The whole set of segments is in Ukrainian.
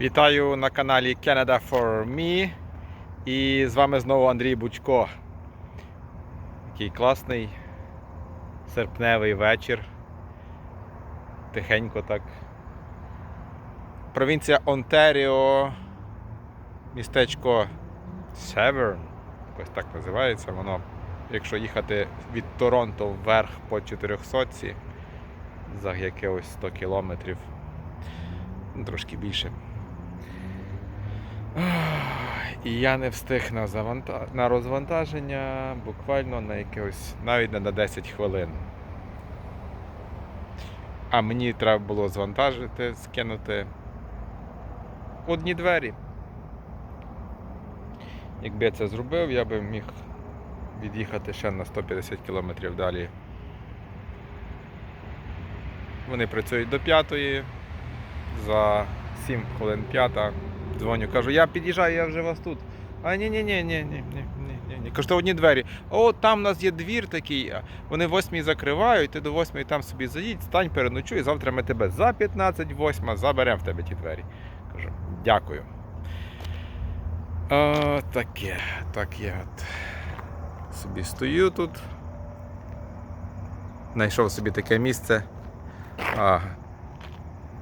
Вітаю на каналі Canada for Me. І з вами знову Андрій Бучко. Такий класний серпневий вечір. Тихенько так. Провінція Онтаріо, містечко Северн, якось так називається воно. Якщо їхати від Торонто вверх по 400 за якихось 100 кілометрів, ну, трошки більше. І я не встиг на, заванта... на розвантаження буквально на якихось навіть не на 10 хвилин. А мені треба було звантажити, скинути одні двері. Якби я це зробив, я би міг від'їхати ще на 150 км далі. Вони працюють до п'ятої, за 7 хвилин п'ята дзвоню, кажу, я під'їжджаю, я вже вас тут. А ні, ні, ні, ні, ні, ні, ні, ні. Кажу, одні двері. О, там у нас є двір такий. Вони восьмій закривають, ти до восьмій там собі заїдь, стань, переночуй, і завтра ми тебе за 15-8 заберемо в тебе ті двері. Кажу, дякую. О, таке, так я от собі стою тут. Знайшов собі таке місце. А,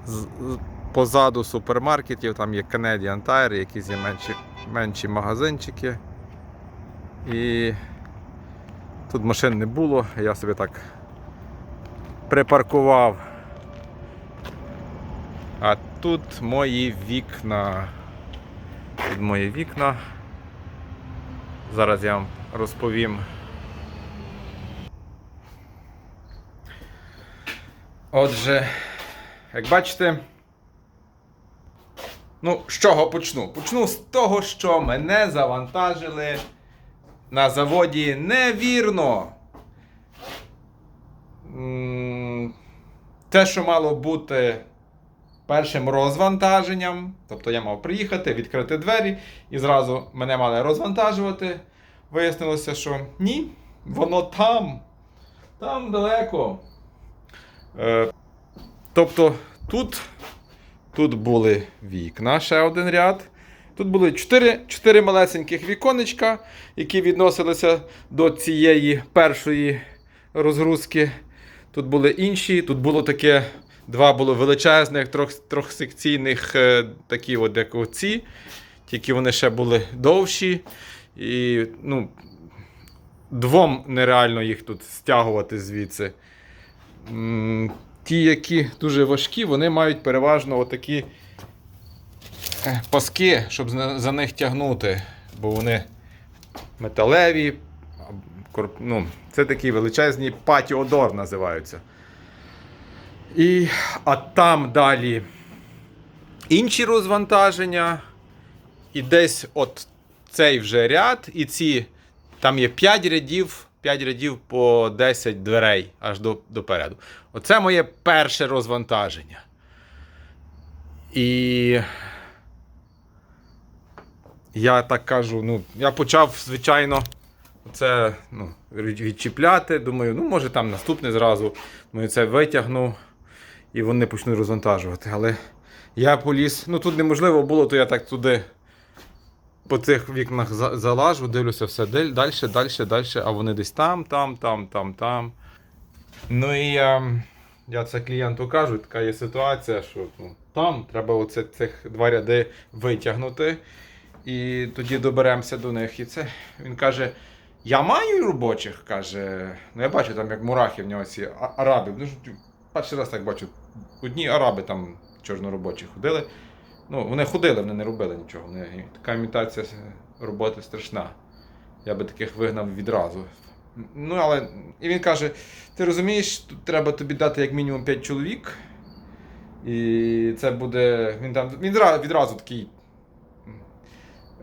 з, з, позаду супермаркетів, там є Canadian Tire, якісь є менші, менші магазинчики. І тут машин не було, я собі так припаркував. А тут мої вікна. Тут мої вікна. Зараз я вам розповім. Отже, як бачите, ну, з чого почну? Почну з того, що мене завантажили на заводі невірно. Те, що мало бути першим розвантаженням, тобто я мав приїхати, відкрити двері і зразу мене мали розвантажувати. Вияснилося, що ні, воно там, там далеко. Е, тобто тут, тут були вікна, ще один ряд. Тут були 4, 4 малесеньких віконечка, які відносилися до цієї першої розгрузки. Тут були інші, тут було таке, два було величезних, трьох, трьохсекційних, е, такі от як оці, тільки вони ще були довші. І ну, двом нереально їх тут стягувати звідси. Ті, які дуже важкі, вони мають переважно отакі е, паски, щоб за них тягнути, бо вони металеві. Ну, це такі величезні патіодор називаються. І, а там далі інші розвантаження. І десь от цей вже ряд, і ці там є 5 рядів, 5 рядів по 10 дверей аж до, допереду. Оце моє перше розвантаження. І я так кажу, ну, я почав, звичайно, це ну, відчіпляти. Думаю, ну, може там наступне зразу. Думаю, це витягну і вони почнуть розвантажувати. Але я поліз, ну тут неможливо було, то я так туди по цих вікнах залажу, дивлюся все далі, далі, далі, а вони десь там, там, там, там, там. Ну і я, я це клієнту кажу, така є ситуація, що ну, там треба оце, цих два ряди витягнути. І тоді доберемося до них. І це він каже: Я маю робочих, каже. Ну я бачу там, як мурахи в нього ці араби. Ну, перший раз так бачу. Одні араби там чорноробочі ходили. Ну, вони ходили, вони не робили нічого. Вони, така імітація роботи страшна. Я би таких вигнав відразу. Ну, але і він каже: ти розумієш, тут треба тобі дати як мінімум 5 чоловік. І це буде. Він там він відразу такий.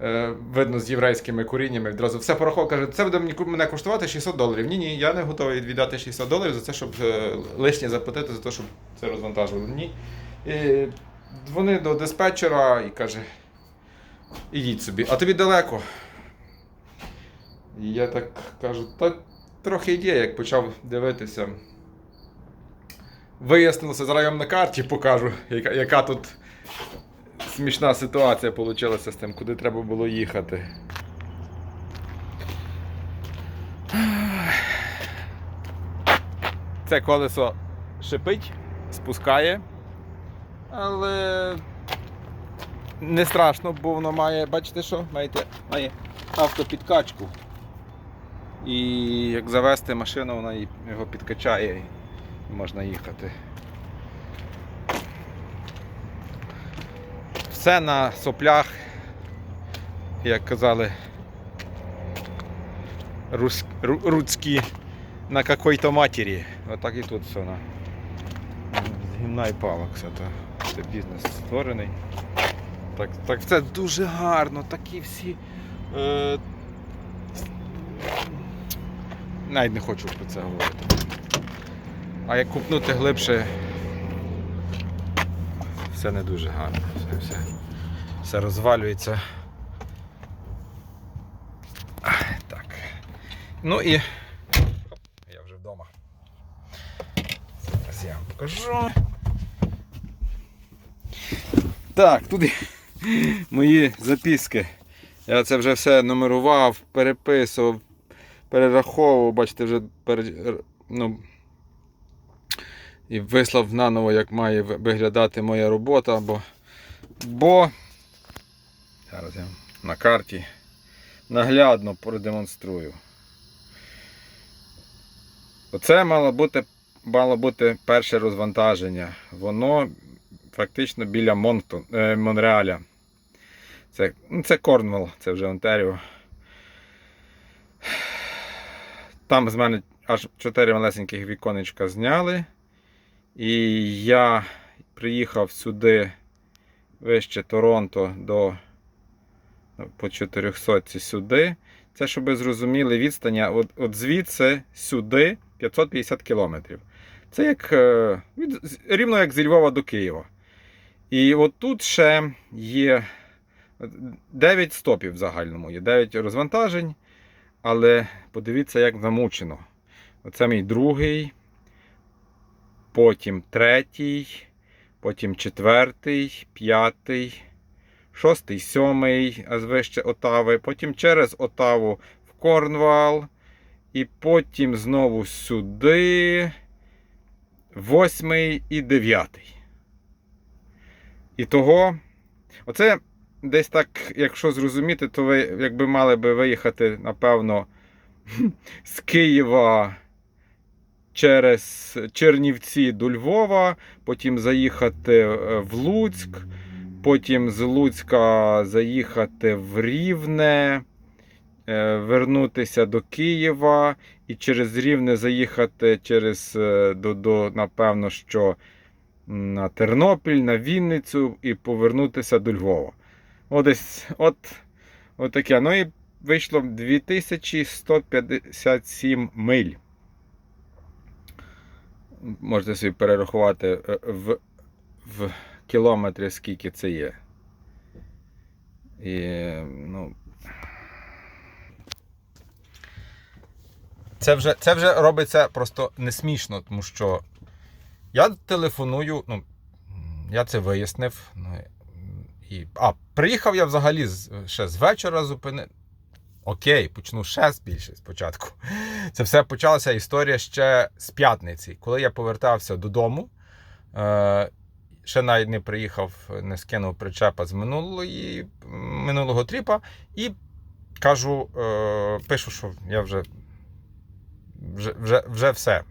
Е, видно, з єврейськими коріннями відразу все порахував, каже, це буде мене коштувати 600 доларів. Ні, ні, я не готовий віддати 600 доларів за це, щоб е, лишнє заплатити за те, щоб це розвантажували. Ні. І дзвонив до диспетчера і каже: ідіть собі, а тобі далеко. І я так кажу, та трохи є, як почав дивитися. Вияснилося, зараз на карті покажу, яка, яка тут смішна ситуація вийшла з тим, куди треба було їхати. Це колесо шипить, спускає, але не страшно, бо воно має, бачите що? Маєте, має автопідкачку. І як завести машину, вона його підкачає і можна їхати. Все на соплях, як казали рус, ру, руцькі на какой-то матері. Отак і тут все на з гімна і палок все то. Це бізнес створений. Так, так це дуже гарно, такі всі. Е, навіть не хочу про це говорити. А як купнути глибше, все не дуже гарно. Все, все, все розвалюється. Так. Ну і. Я вже вдома. Зараз я вам покажу. Так, тут мої записки. Я це вже все нумерував, переписував, перераховував, бачите, вже пере... ну, і вислав наново, як має виглядати моя робота, бо, бо зараз я на карті наглядно продемонструю. Оце мало бути, мало бути перше розвантаження. Воно фактично біля Монктон, е, Монреаля. Це, ну, це Корнвелл, це вже Онтаріо. Там з мене аж 4 малесеньких віконечка зняли. І я приїхав сюди вище Торонто до ну, по 400 сюди. Це, щоб ви зрозуміли відстання, от, от звідси сюди 550 кілометрів. Це як е, рівно як зі Львова до Києва. І от тут ще є 9 стопів в загальному, є 9 розвантажень. Але подивіться, як замучено. Оце мій другий, потім третій, потім четвертий, п'ятий, шостий, сьомий, а вище Отави, потім через Отаву в Корнвал, і потім знову сюди, восьмий і дев'ятий. І того, оце десь так, якщо зрозуміти, то ви якби мали би виїхати, напевно, з Києва через Чернівці до Львова, потім заїхати е, в Луцьк, потім з Луцька заїхати в Рівне, е, вернутися до Києва і через Рівне заїхати через е, до, до напевно, що на Тернопіль, на Вінницю і повернутися до Львова. От десь, от, от таке. Ну і вийшло 2157 миль. Можете собі перерахувати е, в, в кілометри, скільки це є. І, ну, це, вже, це вже робиться просто не смішно, тому що я телефоную, ну, я це вияснив. Ну, і, а, приїхав я взагалі ще з вечора зупини. Окей, почну ще з більше спочатку. Це все почалася історія ще з п'ятниці, коли я повертався додому. Е, ще навіть не приїхав, не скинув причепа з минулої, минулого тріпа. І кажу, е, пишу, що я вже, вже, вже, вже все.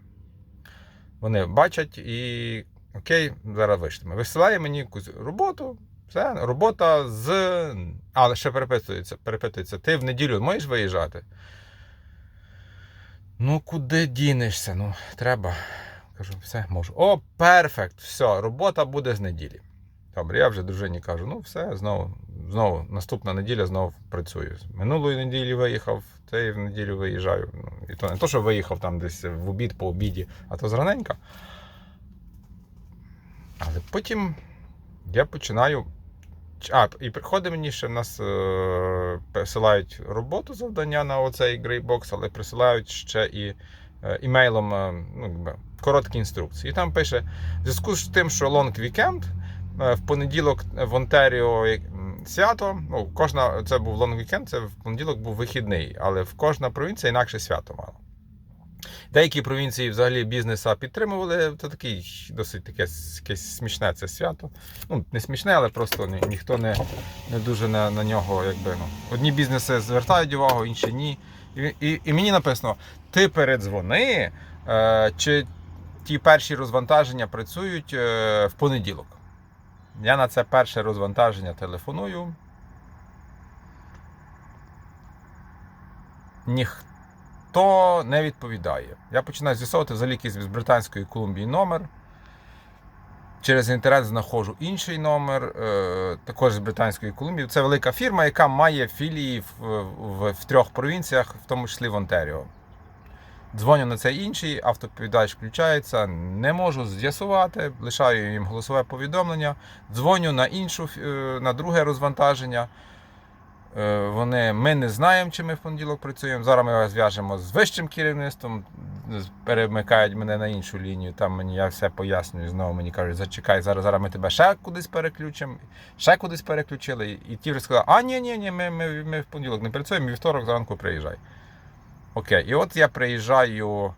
Вони бачать і окей, зараз вийшлемо. Висилає мені якусь роботу. Все, робота з. Але ще перепитується, перепитується. Ти в неділю можеш виїжджати? Ну, куди дінешся? Ну, треба. Кажу, все, можу. О, перфект! Все, робота буде з неділі. Добре, я вже дружині кажу, ну все, знову, знову, наступна неділя знову працюю. Минулої неділі виїхав, цієї неділю виїжджаю. Ну, і то не то, що виїхав там десь в обід по обіді, а то зраненька. Але потім я починаю. А, і приходить мені ще в нас е, присилають роботу завдання на оцей грейбокс, але присилають ще і е, імейлом е, ну, короткі інструкції. І там пише: в зв'язку з тим, що long weekend, В понеділок в Онтаріо свято. Ну, кожна, це був лонг вікенд, це в понеділок був вихідний, але в кожна провінція інакше свято мала. Деякі провінції взагалі бізнеса підтримували. Це такий досить таке якесь смішне це свято. Ну, не смішне, але просто ні, ніхто не, не дуже на, на нього, якби ну. Одні бізнеси звертають увагу, інші ні. І, і, і мені написано: ти передзвони, е, чи ті перші розвантаження працюють е, в понеділок. Я на це перше розвантаження телефоную. Ніхто не відповідає. Я починаю з'ясовувати взагалі якийсь з Британської Колумбії номер. Через інтернет знаходжу інший номер, е, також з Британської Колумбії. Це велика фірма, яка має філії в, в, в трьох провінціях, в тому числі в Онтаріо. Дзвоню на цей інший, автоповідач включається, не можу з'ясувати, лишаю їм голосове повідомлення, дзвоню на іншу, е, на друге розвантаження. Е, Вони, ми не знаємо, чи ми в понеділок працюємо. Зараз ми зв'яжемо з вищим керівництвом, перемикають мене на іншу лінію. Там мені я все пояснюю. Знову мені кажуть, зачекай, зараз, зараз ми тебе ще кудись переключимо, ще кудись переключили. І- І ті вже сказали, а ні, ні, ні, ми, ми, ми в понеділок не працюємо, вівторок зранку приїжджай. Окей, і от я приїжджаю.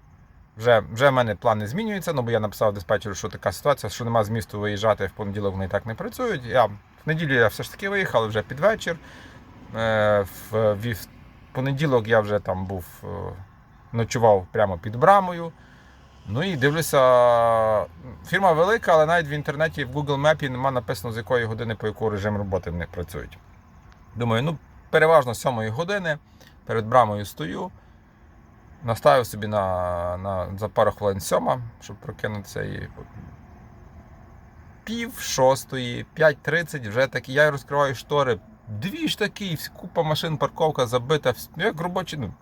Вже, вже в мене плани змінюються, ну бо я написав диспетчеру, що така ситуація, що нема змісту виїжджати в понеділок, вони так не працюють. Я, в неділю я все ж таки виїхав, вже під вечір. Е, в, вів- понеділок я вже там був, е, ночував прямо під брамою. Ну і дивлюся, фірма велика, але навіть в інтернеті в Google Map нема написано, з якої години по яку режим роботи вони працюють. Думаю, ну переважно з 7 години перед брамою стою. Наставив собі на, на за пару хвилин сьома, щоб прокинутися і пів шостої, 5.30 вже такі. Я розкриваю штори. Дві ж такі, купа машин, парковка забита, ну, як робочі. Ну,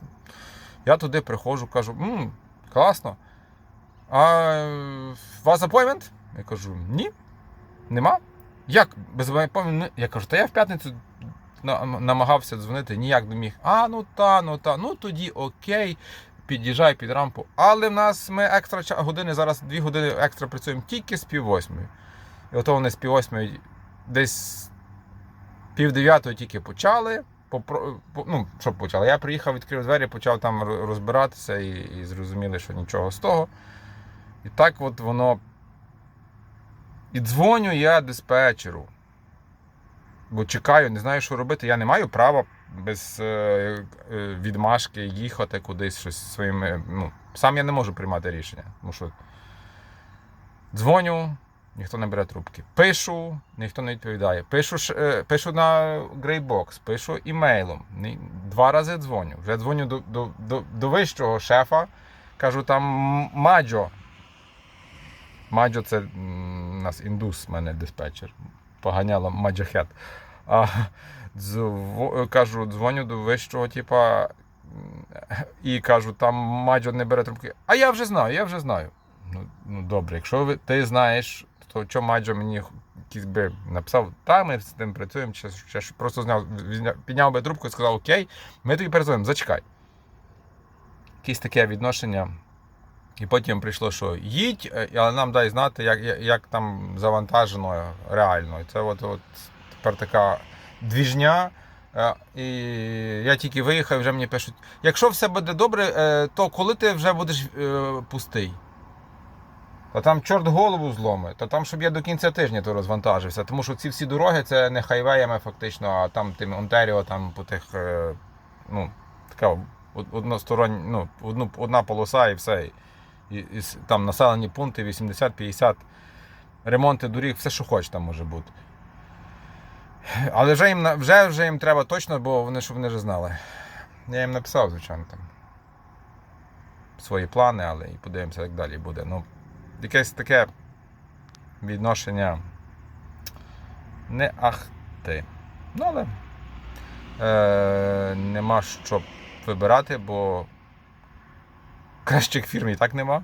я туди приходжу, кажу, мм, класно. А у вас апоймент? Я кажу, ні, нема. Як? Без апоймент? Я кажу, та я в п'ятницю намагався дзвонити, ніяк не міг. А, ну та, ну та, ну тоді окей. Під'їжджай під рампу. Але в нас ми екстра години, зараз дві години екстра працюємо тільки з пів восьмої. І ото вони з пів восьмої десь пів дев'ятої тільки почали. Попро... по- Ну, що почали? Я приїхав, відкрив двері, почав там розбиратися і, і зрозуміли, що нічого з того. І так от воно. І дзвоню я диспетчеру. Бо чекаю, не знаю, що робити. Я не маю права без е, е, відмашки їхати кудись щось своїми. Ну, сам я не можу приймати рішення. Тому що дзвоню, ніхто не бере трубки. Пишу, ніхто не відповідає. Пишу, е, пишу на Greybox, пишу імейлом. Два рази дзвоню. Вже дзвоню до, до, до, до вищого шефа. Кажу, там Маджо. Маджо це у нас індус, в мене диспетчер. Поганяла Маджохет. А, дзво, кажу, дзвоню до вищого, типа, і кажу, там Маджо не бере трубки. А я вже знаю, я вже знаю. Ну, ну добре, якщо ви, ти знаєш, то що Маджо мені якийсь би написав, та ми з тим працюємо, чи, чи, чи просто зняв, підняв би трубку і сказав, окей, ми тобі перезвонимо, зачекай. Якесь таке відношення. І потім прийшло, що їдь, е, але нам дай знати, як, як, як там завантажено реально. І це от, от тепер така двіжня. Е, І я тільки виїхав, вже мені пишуть: якщо все буде добре, е, то коли ти вже будеш е, пустий? Та там чорт голову зломить, та там, щоб я до кінця тижня то розвантажився. Тому що ці всі дороги це не хайвеями фактично, а там тим Онтаріо, там по тих, ну, така од- одностороння, ну, одну, одна полоса і все. І, і, там населені пункти 80-50, ремонти доріг, все, що хоч там може бути. Але вже їм, вже, вже їм треба точно, бо вони, щоб вони вже знали. Я їм написав, звичайно, там свої плани, але і подивимося, як далі буде. Ну, якесь таке відношення не ахти. Ну, але е, нема що вибирати, бо кращих фірм і так нема.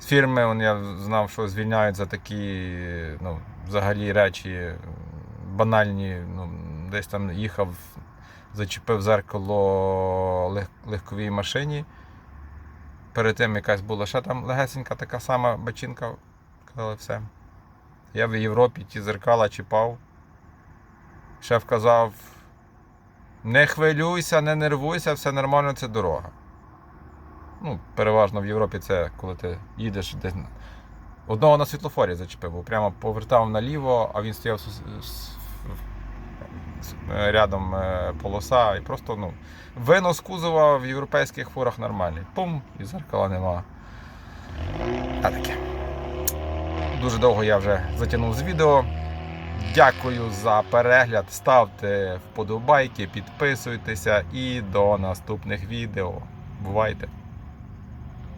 З фірми я знав, що звільняють за такі ну, взагалі речі банальні. Ну, десь там їхав, зачепив зеркало лег, легковій машині. Перед тим якась була ще там легесенька така сама бачинка. Казали, все. Я в Європі ті зеркала чіпав. Шеф казав: не хвилюйся, не нервуйся, все нормально, це дорога. Ну, переважно в Європі це коли ти їдеш десь. Одного на світлофорі зачепив, прямо повертав наліво, а він стояв е, рядом е, полоса і просто ну, винос кузова в європейських фурах нормальний. Пум, і зеркала нема. А таке. Дуже довго я вже затягнув з відео. Дякую за перегляд. Ставте вподобайки, підписуйтеся і до наступних відео. Бувайте!